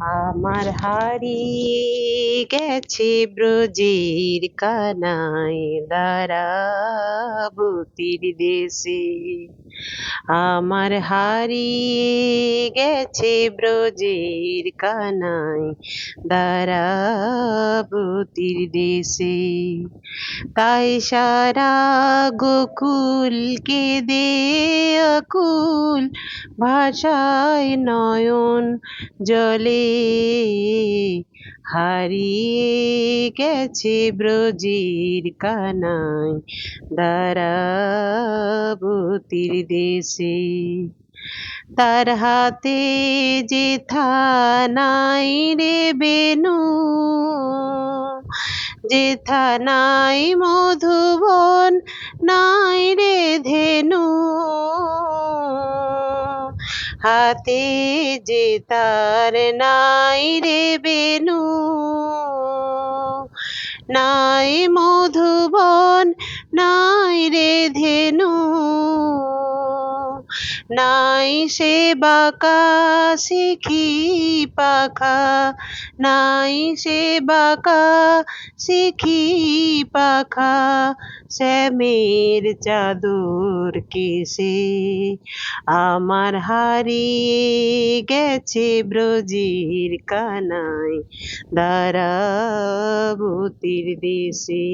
আমার হারিয়ে গেছে ব্রজের কানায় দারাবতীর দেশে। আমার হারিয়ে গেছে ব্রজের কানায় দারাবতীর দেশে। তাই সারা গোকুল কেঁদে আকুল ভাষায় নয়ন জলে। হারিয়ে গেছে ব্রজির কানাই দারাবতীর দেশে। তার হাতে যে থানাই রে বেনু, যে থানাই মধুবন, নাই রে ধেনু। হাতে যে তার নাই রে বেনু নাই মধুবন নাই রে ধেনু। নাই সে বাঁকা শিখি পাখা, নাই সে বাঁকা শিখি পাখা, শ্যামের চাদর কেসে আমার হারিয়ে গেছে ব্রজির কানাই দারাবতীর দেশে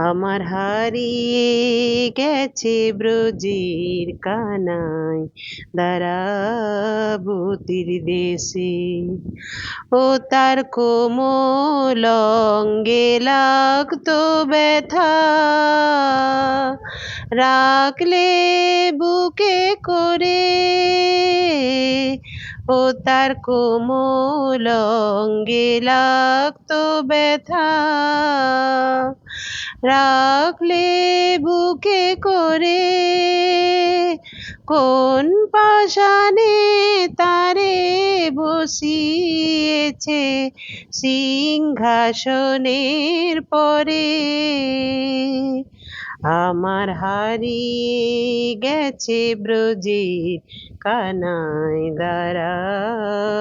আমার হারিয়ে গেছে ব্রজির কানাই দারাবতীর দেশে। ও তার কোমল অঙ্গে লাগতো ব্যথা। রাখলে বুকে করে। ও তার কোমল অঙ্গে লাগতো ব্যথা। রাখলে বুকে করে। কোন পাশানে তারে বসিয়েছে? সিংহাসনের পরে আমার হারিয়ে গেছে ব্রজের কানাই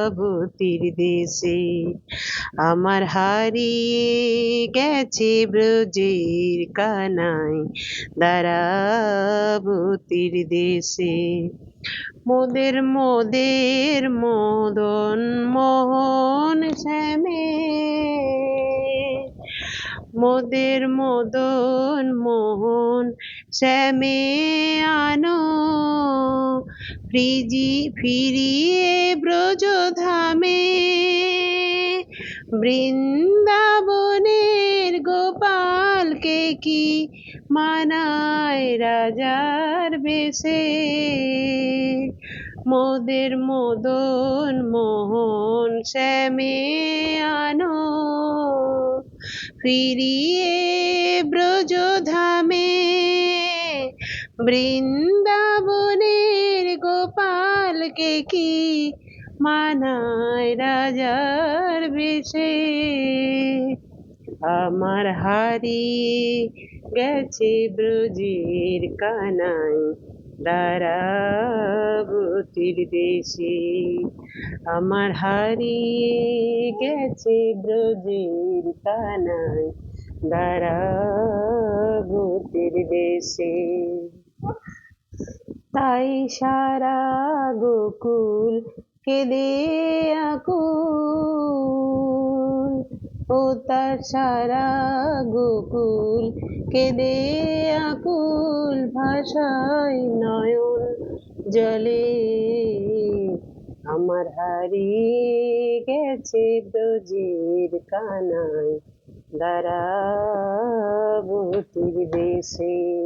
দারাবতীর দেশে। আমার হারিয়ে গেছে ব্রজের কানাই দারাবতীর দেশে। মোদের মোদের মদন মোহন শ্যামে। মোদের, মদন মোহন শ্যামে আনো ফ্রিজি, ফিরিয়ে ব্রজধামে। বৃন্দাবনের গোপালকে কি মানায় রাজার বেশে? মোদের মদন মোহন শ্যামে আনো ফিরিয়ে ব্রজধামে। বৃন্দাবনের গোপালকে কি মানায় রাজার বেশে? আমার হারিয়ে গেছে ব্রজের কানাই দারাবতীর দেশে। আমার হারিয়ে গেছে ব্রজের কানাই দারাবতীর দেশে। তাই সারা গোকুল কেঁদে আকুল। ও তার সারা গোকুল কেঁদে আকুল, ভাষায় নয়ন জলে। আমার হারিয়ে গেছে ব্রজের কানাই দারাবতীর দেশে